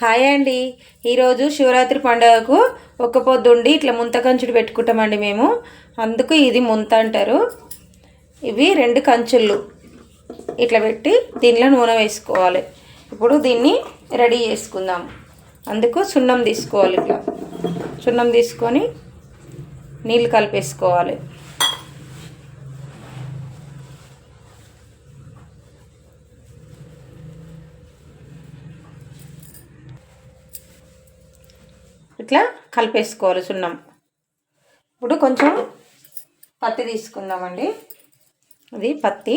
Hi అండి. ఈరోజు శివరాత్రి పండుగకు ఒక్క పొద్దుండి ఇట్లా ముంత కంచుడు పెట్టుకుంటామండి మేము. అందుకు ఇది ముంత అంటారు. ఇవి రెండు కంచుళ్ళు. ఇట్లా పెట్టి దీనిలో నూనె వేసుకోవాలి. ఇప్పుడు దీన్ని రెడీ చేసుకుందాం. అందుకు సున్నం తీసుకోవాలి ఇట్లా. సున్నం తీసుకొని నీళ్ళు కలిపేసుకోవాలి. ఇట్లా కలిపేసుకోవాలి సున్నం. ఇప్పుడు కొంచెం పత్తి తీసుకుందామండి. అది పత్తి.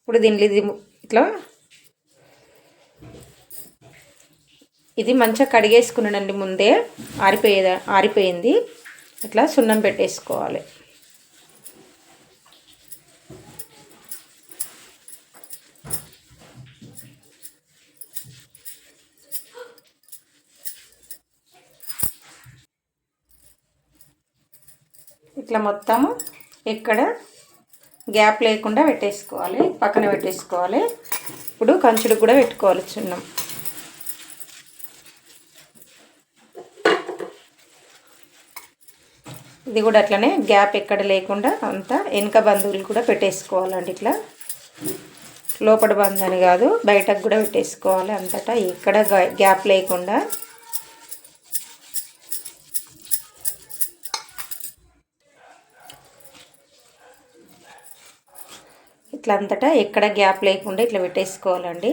ఇప్పుడు దీనిలో ఇది ఇట్లా ఇది మంచిగా కడిగేసుకున్నాడండి ముందే. ఆరిపోయేదా ఆరిపోయింది. ఇట్లా సున్నం పెట్టేసుకోవాలి. ఇట్లా మొత్తము ఇక్కడ గ్యాప్ లేకుండా పెట్టేసుకోవాలి పక్కన పెట్టేసుకోవాలి. ఇప్పుడు కంచుడు కూడా పెట్టుకోవాలి చిన్న. ఇది కూడా అట్లనే గ్యాప్ ఎక్కడ లేకుండా అంతా వెనక బంధువులు కూడా పెట్టేసుకోవాలండి ఇట్లా. లోపల బంద్ అని కాదు బయటకు కూడా పెట్టేసుకోవాలి అంతటా. ఎక్కడ గ్యాప్ లేకుండా ఇట్లా అంతటా ఎక్కడ గ్యాప్ లేకుండా ఇట్లా పెట్టేసుకోవాలండి.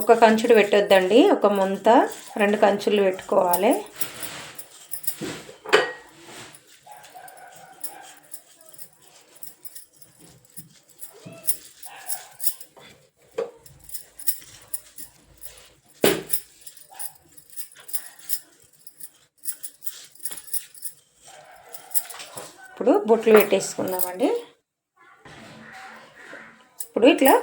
ఒక కంచుడు పెట్టొద్దండి ఒక ముంత రెండు కంచులు పెట్టుకోవాలి. ఇప్పుడు పెట్టేసుకుందామండి. ఇప్పుడు ఇట్లా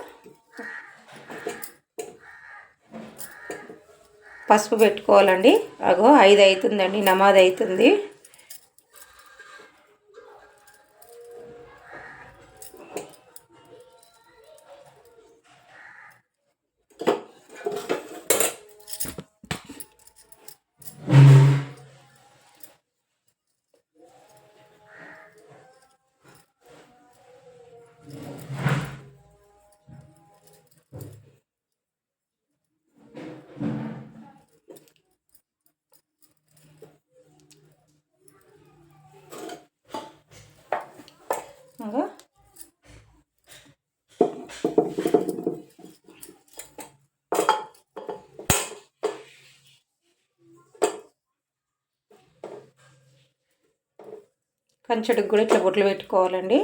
పసుపు పెట్టుకోవాలండి. అగో ఐదు అవుతుందండి నమాజ్ అవుతుంది ఇంకా కంచెడుకు కూడా ఇట్లా బొట్లు పెట్టుకోవాలండి.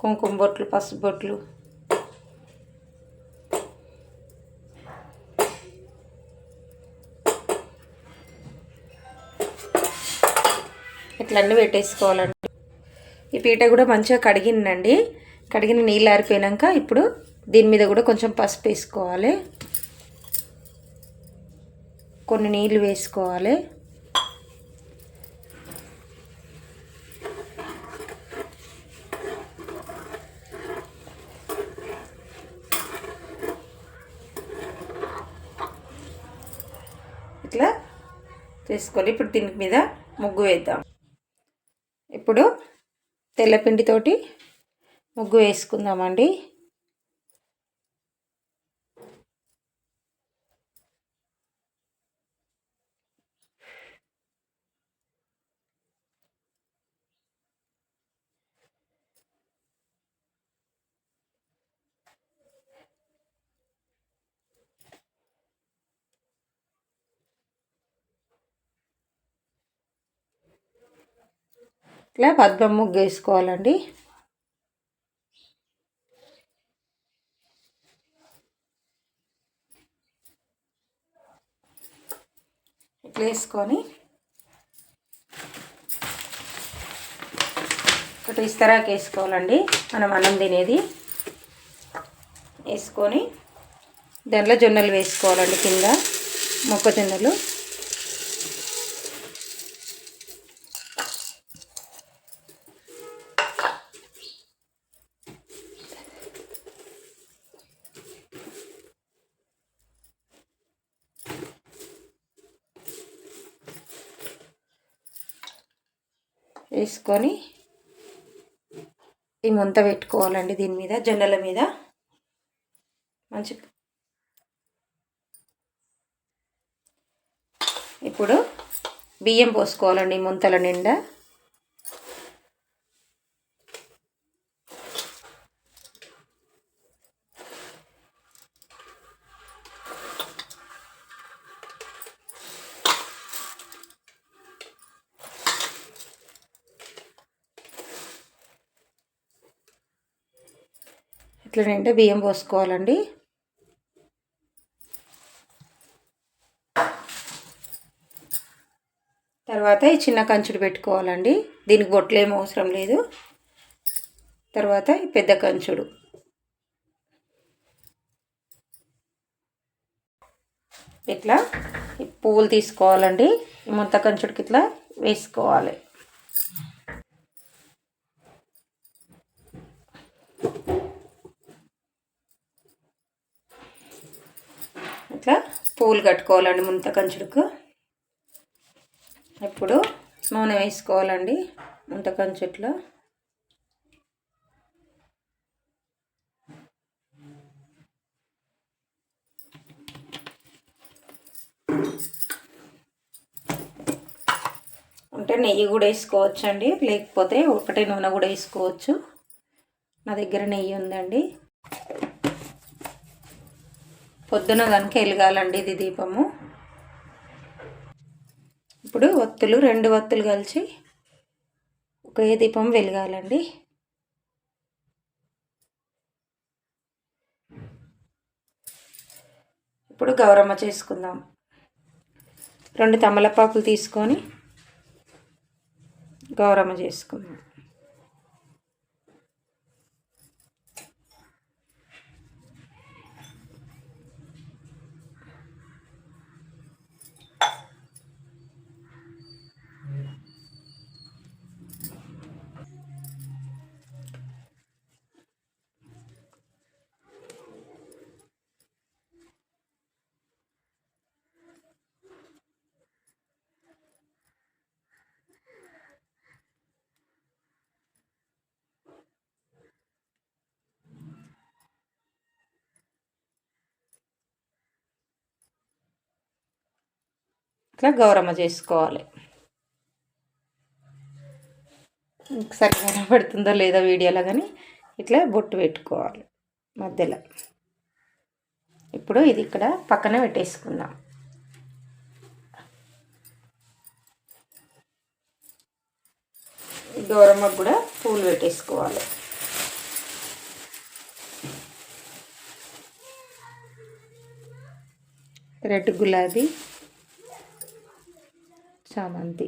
కుంకుమ బొట్లు పసుపు బొట్లు. ఇట్లన్నీ పెట్టేసుకోవాలండి. ఈ పీట కూడా మంచిగా కడిగిందండి కడిగిన నీళ్ళు ఆరిపోయినాక ఇప్పుడు దీని మీద కూడా కొంచెం పసుపు వేసుకోవాలి. కొన్ని నీళ్ళు వేసుకోవాలి. ఇట్లా చేసుకోవాలి ఇప్పుడు దీని మీద ముగ్గు వేద్దాం. ఇప్పుడు తెల్లపిండితోటి ముగ్గు వేసుకుందామండి. ఇట్లా పద్మం ముగ్గు వేసుకోవాలండి. ఇట్లా వేసుకొని ఒకటి ఇస్తరాకు వేసుకోవాలండి మనం అన్నం తినేది. వేసుకొని దాంట్లో జొన్నలు వేసుకోవాలండి కింద మొక్కజొన్నలు. వేసుకొని ఈ ముంత పెట్టుకోవాలండి దీని మీద జొన్నల మీద. మంచి ఇప్పుడు బియ్యం పోసుకోవాలండి ముంతల నిండా. ఇట్లా నిండా బియ్యం పోసుకోవాలండి. తర్వాత ఈ చిన్న కంచుడు పెట్టుకోవాలండి. దీనికి బొట్లు ఏం అవసరం లేదు. తర్వాత ఈ పెద్ద కంచుడు. ఇట్లా ఈ పువ్వులు తీసుకోవాలండి. ఈ ముంత కంచుడికి ఇట్లా వేసుకోవాలి ఇట్లా పువ్వులు కట్టుకోవాలండి ముంత కంచుడుకు ఇప్పుడు నూనె వేసుకోవాలండి ముంత కంచుట్లో. అంటే నెయ్యి కూడా వేసుకోవచ్చు అండి లేకపోతే ఒకటే నూనె కూడా వేసుకోవచ్చు. నా దగ్గర నెయ్యి ఉందండి. పొద్దున కనుక వెలగాలండి ఇది దీపము. ఇప్పుడు ఒత్తులు రెండు ఒత్తులు కలిసి ఒకే దీపం వెలగాలండి. ఇప్పుడు గౌరమ్మ చేసుకుందాం. రెండు తమలపాకులు తీసుకొని గౌరమ్మ చేసుకుందాం. ఇట్లా గౌరమ్మ చేసుకోవాలి సరిగా కనబడుతుందో లేదో వీడియోలో కానీ ఇట్లా బొట్టు పెట్టుకోవాలి మధ్యలో. ఇప్పుడు ఇది ఇక్కడ పక్కన పెట్టేసుకుందాం. గౌరమ్మకు కూడా పూలు పెట్టేసుకోవాలి. రెడ్ గులాబీ చామంతి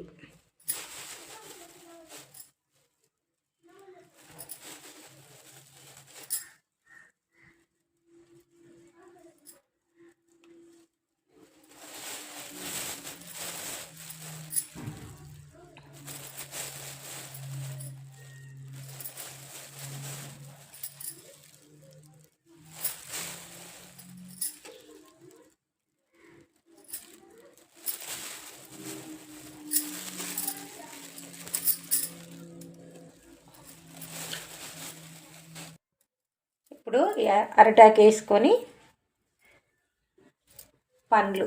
ఇప్పుడు అరటాకు వేసుకొని పండ్లు.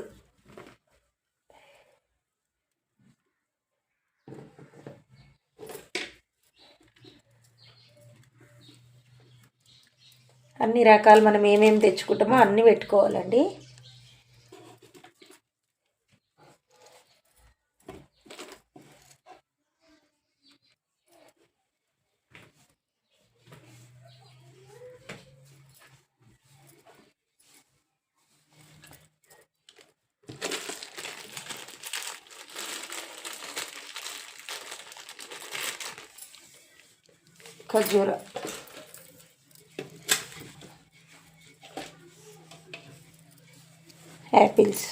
అన్ని రకాలు మనం ఏమేమి తెచ్చుకుంటామో అన్నీ పెట్టుకోవాలండి. ఖర్జూర యాపిల్స్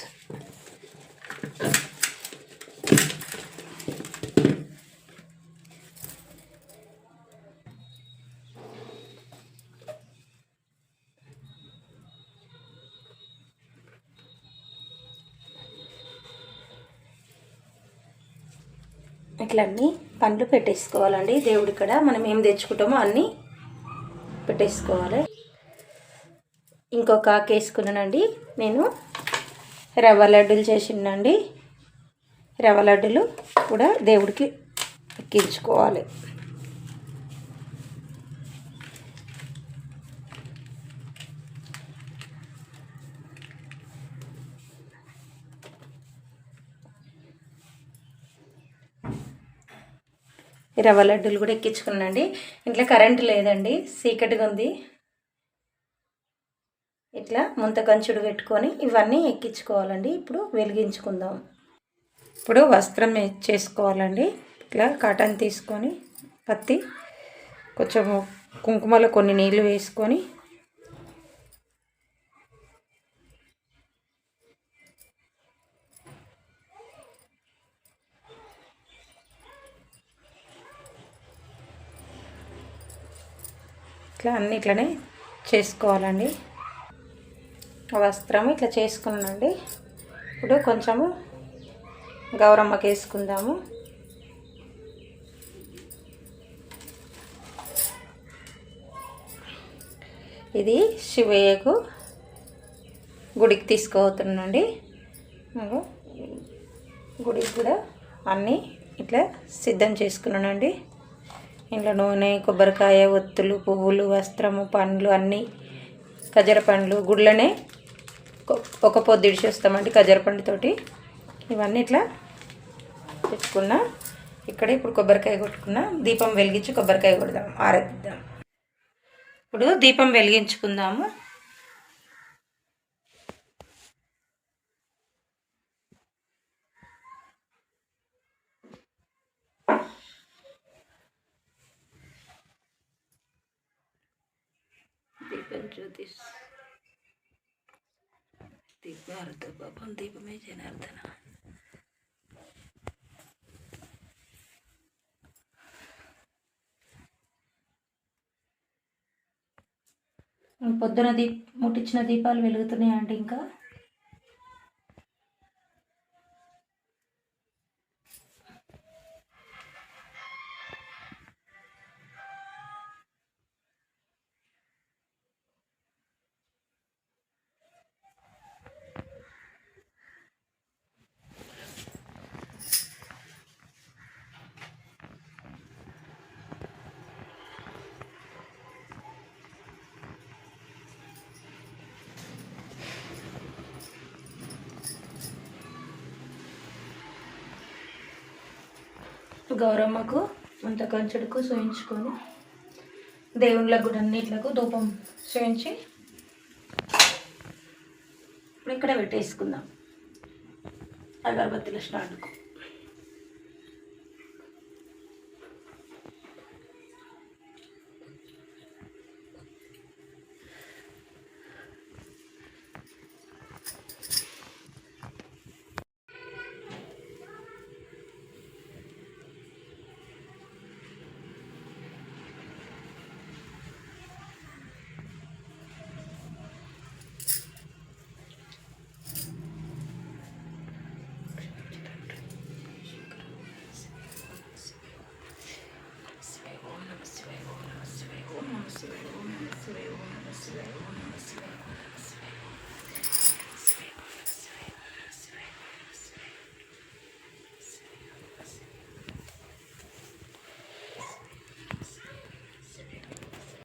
ఇట్లా అన్ని పండ్లు పెట్టేసుకోవాలండి. దేవుడి ఇక్కడ మనం ఏం తెచ్చుకుంటామో అన్నీ పెట్టేసుకోవాలి. ఇంకొక ఆకు వేసుకున్నానండి. నేను రవ్వ లడ్డూలు చేసిండండి రవ్వ లడ్డులు కూడా దేవుడికి ఎక్కించుకోవాలి. రవ్వ లడ్డూలు కూడా ఎక్కించుకున్నాండి ఇంట్లో కరెంట్ లేదండి. చీకటిగా ఉంది. ఇట్లా ముంత కంచుడు పెట్టుకొని ఇవన్నీ ఎక్కించుకోవాలండి. ఇప్పుడు వెలిగించుకుందాం. ఇప్పుడు వస్త్రం చేసుకోవాలండి. ఇట్లా కాటన్ తీసుకొని పత్తి కొంచెం కుంకుమలో కొన్ని నీళ్ళు వేసుకొని ఇట్లా అన్ని ఇట్లనే చేసుకోవాలండి. వస్త్రం ఇట్లా చేసుకున్నానండి. ఇప్పుడు కొంచెము గౌరమ్మకి వేసుకుందాము. ఇది శివయ్యకు గుడికి తీసుకుపోతున్నాండి గుడికి కూడా అన్నీ ఇట్లా సిద్ధం చేసుకున్నానండి. ఇంట్లో నూనె కొబ్బరికాయ ఒత్తులు పువ్వులు వస్త్రము పండ్లు అన్నీ ఖజర పండ్లు గుళ్ళనే ఒక- పొద్దుడి పొద్దు ఇడిచి వస్తామండి పండుతోటి ఇవన్నీ ఇట్లా పెట్టుకున్నా ఇక్కడ ఇప్పుడు కొబ్బరికాయ కొట్టుకున్నా. దీపం వెలిగించి కొబ్బరికాయ కొడదాం ఆరెద్దాం ఇప్పుడు దీపం వెలిగించుకుందాము. జ్యోతిష్. జ్యోతి పాపం దీపమే జనార్దన. పొద్దున దీప్ ముట్టించిన దీపాలు వెలుగుతున్నాయండి ఇంకా. గౌరమ్మకు అంత కంచుడుకు చూయించుకొని దేవుళ్ళకు కూడా అన్నిట్లకు ధూపం చూయించి ఇప్పుడు ఇక్కడ పెట్టేసుకుందాం. అగరబత్తుల స్టాండ్కు.